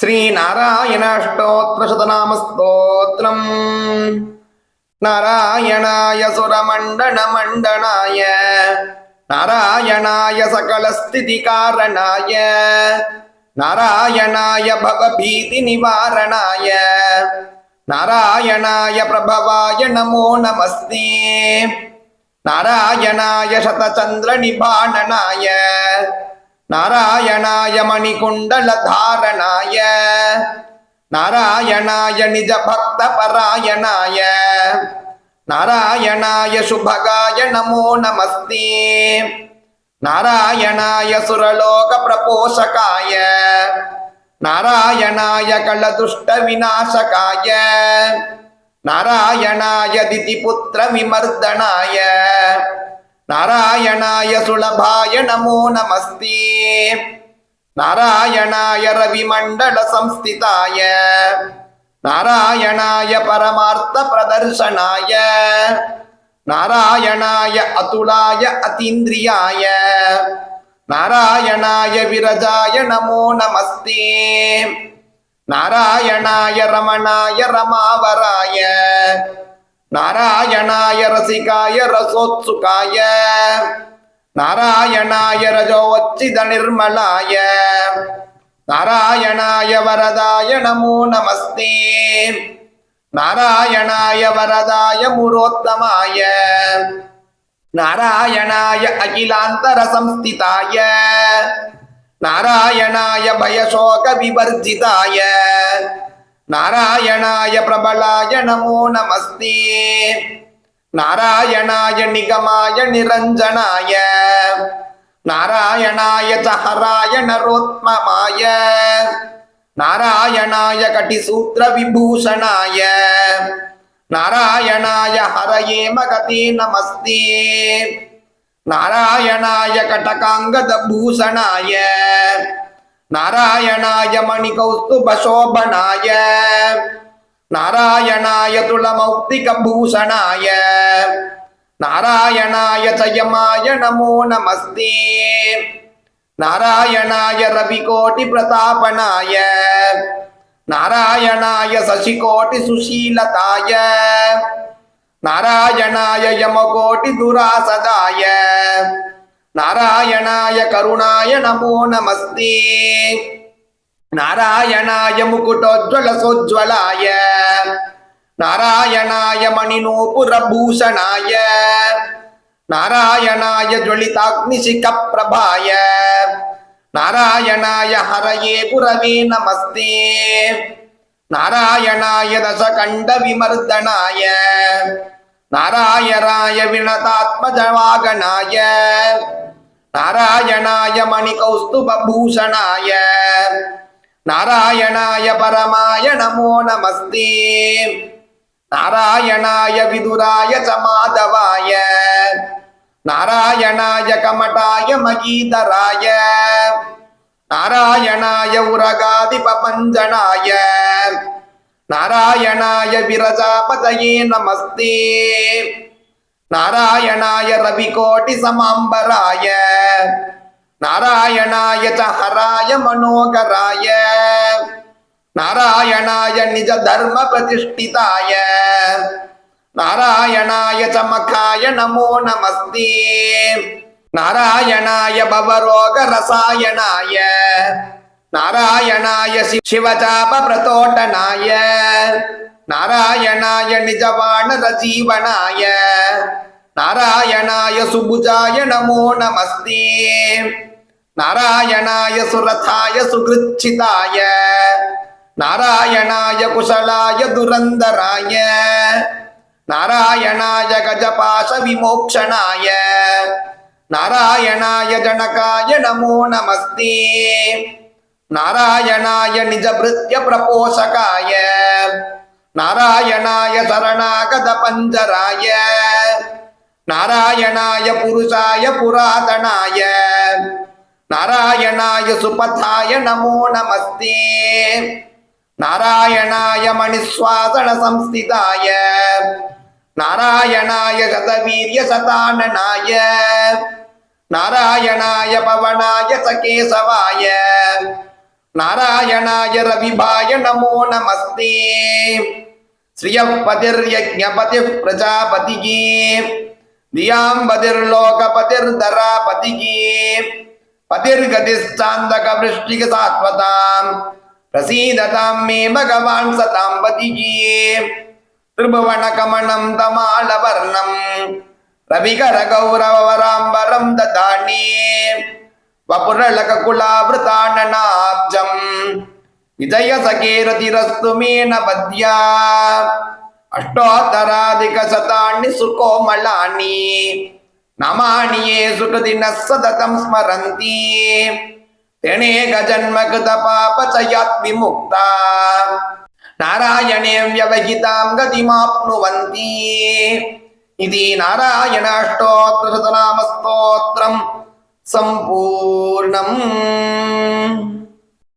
श्रीनारायणाष्टोत्तरशतनामस्तोत्रम् नारायणाय सुरमण्डनमण्डनाय नारायणाय सकलस्थितिकारणाय नारायणाय भवभीतिनिवारणाय नारायणाय प्रभवाय नमो नमस्ते नारायणाय నారాయణాయ మణికుండల ధారణాయ నారాయణాయ నిజ భక్త పరాయణాయ నారాయణాయ శుభగాయ నమో నమస్తే నారాయణాయ సురలోక ప్రపోషకాయ నారాయణాయ కళదుష్ట వినాశకాయ నారాయణాయ దితిపుత్ర విమర్దనాయ நாராயணாய சுலபாய நமோ நமஸ்தே. நாராயணாய ரவிமண்டல சம்ஸ்திதாய. நாராயணாய பரமார்த்த பிரதர்சனாய நாராயணாய அதுலாய அதீந்திரியாய நாராயணாய விரஜாய நமோ நமஸ்தே. நாராயணாய ரமணாய ரமாவராய. நாராயணாய ரசிகாய ரசோத்சுகாய. நாராயணாய ரஜோச்சித நிர்மலாய. நாராயணாய வரதாய நமோ நமஸ்தே. நாராயணாய வரதாய முரோத்தமாய. நாராயணாய அகிலாந்தர சம்ஸ்திதாய. நாராயணாய பயசோக விவர்ஜிதாய. நாராயணாய பிரபலாய நமோ நமஸ்தே. நாராயணாய நிகமாய நிரஞ்சனாய. நாராயணாய சஹராய நரோத்மமாய. நாராயணாய கட்டிசூத்திர விபூஷணாய. நாராயணாய ஹரையே மகதே நமஸ்தே. நாராயணாய கட்டகாங்கத பூஷணாய. நாராயணாய மணி கௌஸ்துபோபனாய நாராயணாய துளமௌக்திக பூஷணாய நாராயணாய சயமாய நமோ நமஸ்தே. நாராயணாய ரவிகோட்டி பிரதாபனாய நாராயணாய சசிகோட்டி சுசீலதாய நாராயணாய யமகோட்டி துராசதாய నారాయణాయ కరుణాయ నమో నమస్తే నారాయణాయ ముకుటోజ్వల సోజ్వలాయ నారాయణాయ మణినోపురభూషణాయ నారాయణాయ జ్వలితాగ్నిశిఖ ప్రభాయ నారాయణాయ హరయే పురవే నమస్తే నారాయణాయ దశకండ విమర్దనాయ నారాయణాయ వినతాత్మజవాగణాయ நாராயணாய மணி கௌஸ்துப பூஷணாய நாராயணாய பரமாய நமோ நமஸ்தே. நாராயணாய விதுராய ச மாதவாய நாராயணாய கமட்டாய மகீதராய. நாராயணாய உரகாதி பஞ்சனாய நாராயணாய விரஜாபதயே நமஸ்தே. நாராயணாய ரவிகோட்டி சமாம்பராய. நாராயணாய சஹராய மனோகராய. நாராயணாய நிஜ தர்ம பிரதிஷ்டிதாய. நாராயணாய சமக்காய நமோ நமஸ்தி. நாராயணாய பவரோக ரசாயனாய. நாராயணாய சிவஜாப பிரதோட்டனாய. நாராயணாய நிஜவான ரஜீவனாய. நாராயணாய சுபுஜாய நமோ நமஸ்தே. நாராயணாய சுரதாய சுகிருச்சிதாய. நாராயணாய குஷலாய துரந்தராய. நாராயணாய கஜபாஷ விமோக்ஷனாய. நாராயணாய ஜனகாய நமோ நமஸ்தே. நாராயணாய நிஜபிருத்ய பிரபோஷகாய. நாராயணாய சரணாகத பஞ்சராய. நாராயணாய புருஷாய புராதனாய. நாராயணாய சுபதாய நமோ நமஸ்தே. நாராயணாய மணிஸ்வாசன சம்ஸ்திதாய. நாராயணாய சதவீரிய சதானனாய. நாராயணாய பவனாய சகேசவாய. நாராயணாய ரவிபாய நமோ நமஸ்தே. ஸ்ரீயப்பதிர்யஜபதி பிரஜாபதியே. தியாம்பதிர்லோகபதிர்தராபதிகி பதிர்கதிஷ்டாந்தகவிருஷ்டிக சாத்வதாம் பிரசீததாம் மே பகவான் சதாம் பதிகி திருபுவன கமணம் தமாலவர்ணம் ரவிகர கௌரவராம்பரம் ததானி வபுரலக விஜய சகேரதிரஸ்து பத்யா अष्टोत्तराधिकशतानि सुकोमलानि नामानि ये सुकृतिनः सततं स्मरन्ति तेनेकजन्मकृतपापचयात् विमुक्ता नारायणे व्यवहितां गतिमाप्नुवन्ति इति नारायणाष्टोत्तरशतनामस्तोत्रम् सम्पूर्णम्